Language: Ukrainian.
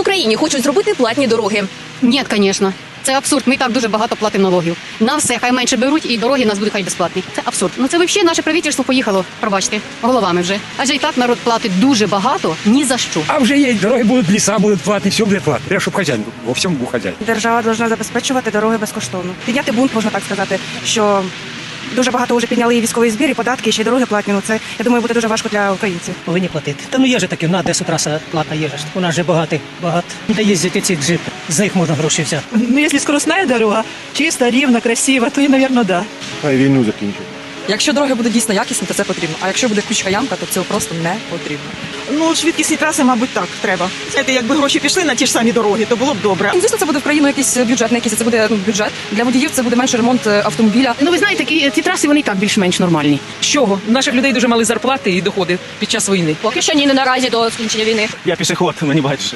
в Україні хочуть зробити платні дороги. Ні, звісно. Це абсурд. Ми і так дуже багато платимо налогів. На все хай менше беруть, і дороги у нас будуть хай безплатні. Це абсурд. Ну це взагалі наше правительство поїхало, пробачте, головами вже. Адже і так народ платить дуже багато ні за що. А вже є дороги будуть, ліса будуть платні, все буде платно. Треба, щоб хазяїн був, во всьому був хазяїн. Держава повинна забезпечувати дороги безкоштовно. Підняти бунт, можна так сказати, що дуже багато вже підняли і військовий збір, і податки, і ще й дороги платні. Ну це я думаю, буде дуже важко для українців. повинні платити. Та ну є же таке, на Одесу траса платна є же. ж. У нас же багато, багато. Де їздять ці джипи, за їх можна гроші взяти. Ну, если скоростная дорога, чисто, рівна, красива, то, наверное, да. Хай війну закінчить. Якщо дороги будуть дійсно якісні, то це потрібно. А якщо буде кучка ямка, то цього просто не потрібно. Ну, швидкісні траси, мабуть, так, треба. Знаєте, якби гроші пішли на ті ж самі дороги, то було б добре. І, Звісно, це буде в країну якийсь бюджет, на якийсь, це буде ну, бюджет. Для водіїв це буде менше ремонт е, автомобіля. Ну ви знаєте, ті, ці траси вони і так більш-менш нормальні. З чого? У наших людей дуже мали зарплати і доходи під час війни. Поки що ні, не наразі до скінчення війни. Я пішоход, мені бачиш.